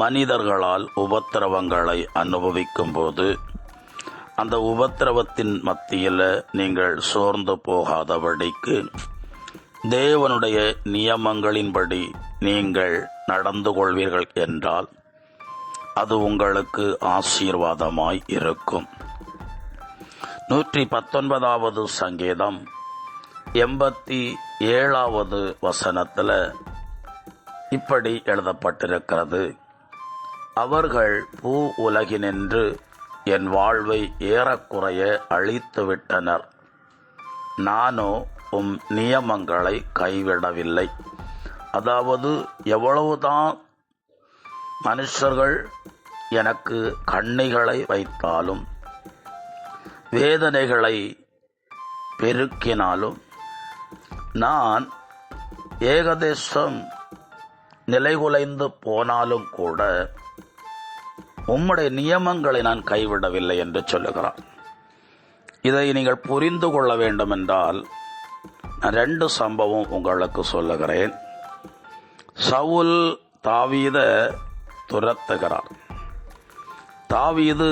மனிதர்களால் உபத்திரவங்களை அனுபவிக்கும் போது அந்த உபத்திரவத்தின் மத்தியில் நீங்கள் சோர்ந்து போகாதபடிக்கு தேவனுடைய நியமங்களின்படி நீங்கள் நடந்து கொள்வீர்கள் என்றால் அது உங்களுக்கு ஆசீர்வாதமாய் இருக்கும். நூற்றி பத்தொன்பதாவது சங்கீதம் எண்பத்தி ஏழாவது வசனத்தில் இப்படி எழுதப்பட்டிருக்கிறது. அவர்கள் பூ உலகினின்று என் வாழ்வை ஏறக்குறைய அழித்து விட்டனர். நானோ உம் நியமங்களை கைவிடவில்லை. அதாவது எவ்வளவுதான் மனுஷர்கள் எனக்கு கண்ணிகளை வைத்தாலும் வேதனைகளை பெருக்கினாலும் நான் ஏகதேசம் நிலைகுலைந்து போனாலும் கூட உம்முடைய நியமங்களை நான் கைவிடவில்லை என்று சொல்லுகிறான். இதை நீங்கள் புரிந்து கொள்ள வேண்டும் என்றால் நான் ரெண்டு சம்பவம் உங்களுக்கு சொல்லுகிறேன். சவுல் தாவீத துரத்துகிறார். தாவீது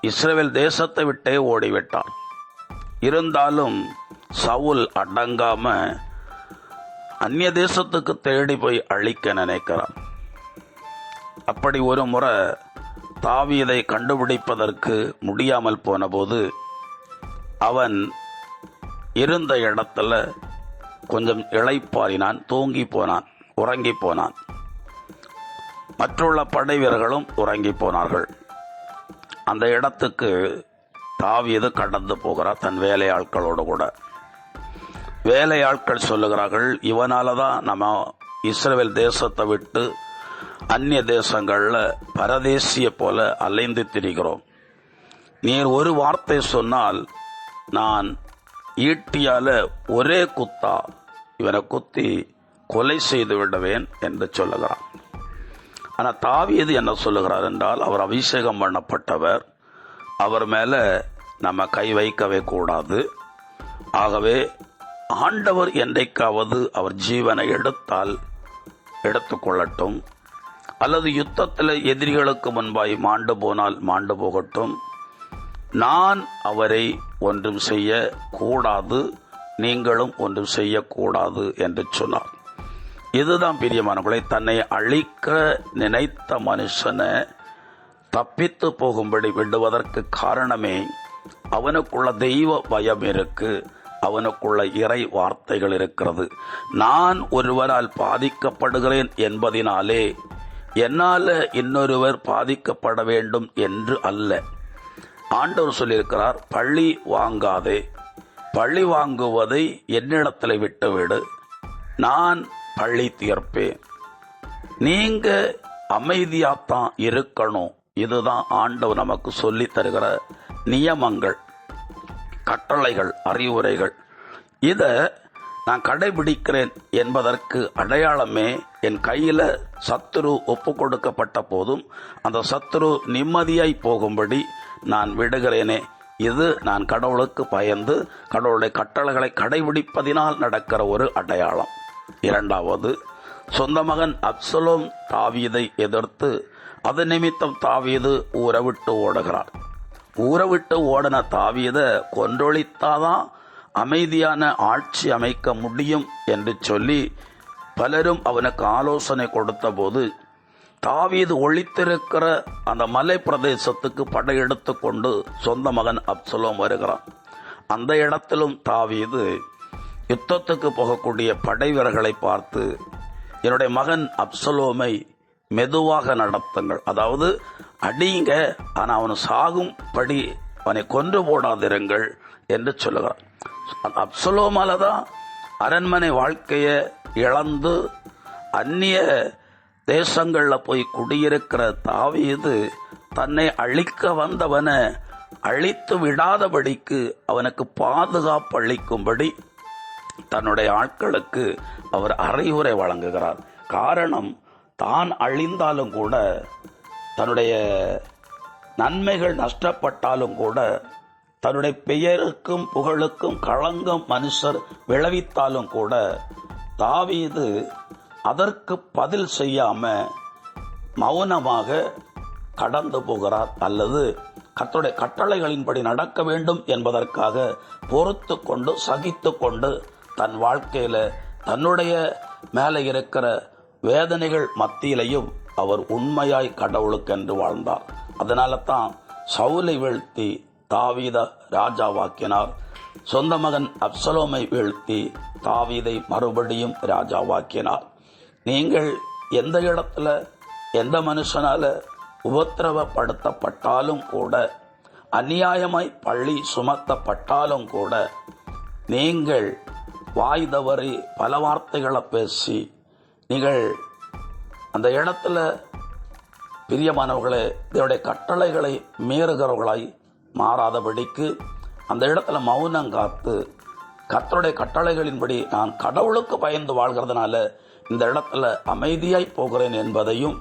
இஸ்ரேல் தேசத்தை விட்டே ஓடிவிட்டார் இருந்தாலும் சவுல் அடங்காம அந்நிய தேசத்துக்கு தேடி போய் அழிக்க நினைக்கிறான். அப்படி ஒரு முறை தாவீதை கண்டுபிடிப்பதற்கு முடியாமல் போனபோது அவன் இருந்த இடத்துல கொஞ்சம் இளைப்பாறினான் தூங்கி போனான் உறங்கி போனான். மற்றுள்ள படை வீரர்களும் உறங்கி போனார்கள். அந்த இடத்துக்கு தாவியது கடந்து போகிறார் தன் வேலையாட்களோடு கூட. வேலையாட்கள் சொல்லுகிறார்கள் இவனால தான் நம்ம இஸ்ரேல் தேசத்தை விட்டு அந்நிய தேசங்களில் பரதேசிய போல அலைந்து திரிகிறோம். நீர் ஒரு வார்த்தை சொன்னால் நான் ஈட்டியால் ஒரே குத்தா இவனை குத்தி கொலை செய்து விடுவேன் என்று சொல்லுகிறான். ஆனால் தாவியது என்ன சொல்லுகிறார் என்றால் அவர் அபிஷேகம் பண்ணப்பட்டவர். அவர் மேலே நம்ம கை வைக்கவே கூடாது. ஆகவே ஆண்டவர் என்றைக்காவது அவர் ஜீவனை எடுத்தால் எடுத்துக்கொள்ளட்டும் அல்லது யுத்தத்தில் எதிரிகளுக்கு முன்பாய் மாண்டு போனால் மாண்டு போகட்டும். நான் அவரை ஒன்றும் செய்ய கூடாது நீங்களும் ஒன்றும் செய்யக்கூடாது என்று சொன்னார். இதுதான் பிரியமானவர்களை தன்னை அழிக்க நினைத்த மனுஷனை தப்பித்து போகும்படி விடுவதற்கு காரணமே அவனுக்குள்ள தெய்வ பயம் இருக்கு அவனுக்குள்ள இறை வார்த்தைகள் இருக்கிறது. நான் ஒருவரால் பாதிக்கப்படுகிறேன் என்பதினாலே என்னால் இன்னொருவர் பாதிக்கப்பட வேண்டும் என்று அல்ல. ஆண்டவர் சொல்லியிருக்கிறார் பள்ளி வாங்காதே. பள்ளி வாங்குவதை என்னிடத்தில் விட்டுவிடு. நான் பள்ளி தீர்ப்பேன். நீங்க அமைதியாகத்தான் இருக்கணும். இதுதான் ஆண்டவர் நமக்கு சொல்லி தருகிற நியமங்கள் கட்டளைகள் அறிவுரைகள். இதை நான் கடைபிடிக்கிறேன் என்பதற்கு அடையாளமே என் கையில சத்துரு ஒப்பு கொடுக்கப்பட்ட போதும் அந்த சத்துரு நிம்மதியாய் போகும்படி நான் விடுகிறேனே. இது நான் கடவுளுக்கு பயந்து கடவுளுடைய கட்டளைகளை கடைபிடிப்பதினால் நடக்கிற ஒரு அடையாளம். இரண்டாவது சொந்த மகன் அப்சலோம் தாவீதை எதிர்த்து அது நிமித்தம் தாவீது ஊரை விட்டு ஓடுகிறார். ஊற விட்டு ஓடின தாவீத கொன்றொழித்தாதான் அமைதியான ஆட்சி அமைக்க முடியும் என்று சொல்லி பலரும் அவனுக்கு ஆலோசனை கொடுத்தபோது தாவீது ஒழித்திருக்கிற அந்த மலை பிரதேசத்துக்கு படையெடுத்து கொண்டு சொந்த மகன் அப்சலோம் வருகிறான். அந்த இடத்திலும் தாவீது யுத்தத்துக்கு போகக்கூடிய படை வீரர்களை பார்த்து என்னுடைய மகன் அப்சலோமை மெதுவாக நடத்துங்கள். அதாவது அடியுங்க ஆனால் அவன் சாகும்படி அவனை கொன்று போடாதிருங்கள் என்று சொல்லுகிறான். அப்சலோமால தான் அரண்மனை வாழ்க்கையை இழந்து அந்நிய தேசங்களில் போய் குடியிருக்கிற தாவீது தன்னை அழிக்க வந்தவனை அழித்து விடாதபடிக்கு அவனுக்கு பாதுகாப்பு அளிக்கும்படி தன்னுடைய ஆட்களுக்கு அவர் அறிவுரை வழங்குகிறார். காரணம் தான் அழிந்தாலும் கூட தன்னுடைய நன்மைகள் நஷ்டப்பட்டாலும் கூட தன்னுடைய பெயருக்கும் புகழுக்கும் களங்கம் மனுஷர் விளைவித்தாலும் கூட தாவீது அதற்கு பதில் செய்யாம மௌனமாக கடந்து போகிறார். அல்லது கர்த்தருடைய கட்டளைகளின்படி நடக்க வேண்டும் என்பதற்காக பொறுத்து கொண்டு சகித்து கொண்டு தன் வாழ்க்கையில் தன்னுடைய மேலே இருக்கிற வேதனைகள் மத்தியிலையும் அவர் உண்மையாய் கடவுளுக்கென்று வாழ்ந்தார். அதனால தான் சவுலை வீழ்த்தி தாவீத ராஜாவாக்கினார். சொந்த மகன் அப்சலோமை வீழ்த்தி தாவீதை மறுபடியும் ராஜாவாக்கினார். நீங்கள் எந்த இடத்துல எந்த மனுஷனால உபத்திரவப்படுத்தப்பட்டாலும் கூட அநியாயமாய் பள்ளி சுமத்தப்பட்டாலும் கூட நீங்கள் வாய் தவறி பல வார்த்தைகளை பேசி நீங்கள் அந்த இடத்துல பிரியமானவர்களே இதனுடைய கட்டளைகளை மீறுகிறவர்களாய் மாறாதபடிக்கு அந்த இடத்துல மௌனம் காத்து கத்தருடைய கட்டளைகளின்படி நான் கடவுளுக்கு பயந்து வாழ்கிறதுனால இந்த இடத்துல அமைதியாய் போகிறேன் என்பதையும்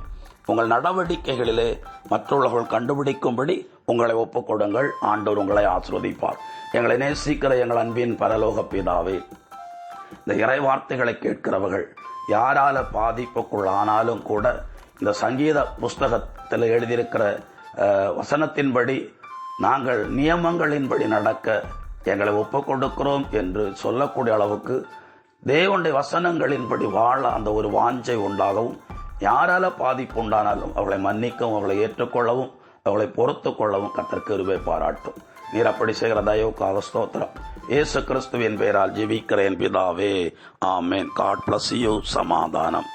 உங்கள் நடவடிக்கைகளிலே மற்றவர்கள் கண்டுபிடிக்கும்படி உங்களை ஒப்புக்கொடுங்கள். ஆண்டவர் உங்களை ஆசிர்வதிப்பார். எங்களை நேசிக்கிற எங்கள் அன்பின் பரலோக பிதாவே இந்த இறை வார்த்தைகளை கேட்கிறவர்கள் யாரால பாதிப்புக்குள் ஆனாலும் கூட இந்த சங்கீத புஸ்தகத்தில் எழுதியிருக்கிற வசனத்தின்படி நாங்கள் நியமங்களின்படி நடக்க எங்களை ஒப்புக்கொடுக்கிறோம் என்று சொல்லக்கூடிய அளவுக்கு தேவனுடைய வசனங்களின்படி வாழ அந்த ஒரு வாஞ்சை உண்டாகவும் யாரால பாதிப்பு உண்டானாலும் அவளை மன்னிக்கவும் அவளை ஏற்றுக்கொள்ளவும் அவளை பொறுத்து கொள்ளவும் கத்தற்கு பாராட்டும். நீர் அப்படி செய்கிற தயவுக்காக ஸ்தோத்திரம். இயேசு கிறிஸ்துவின் பெயரால் ஜீவிக்கிறேன் பிதாவே. ஆமேன். God bless you. சமாதானம்.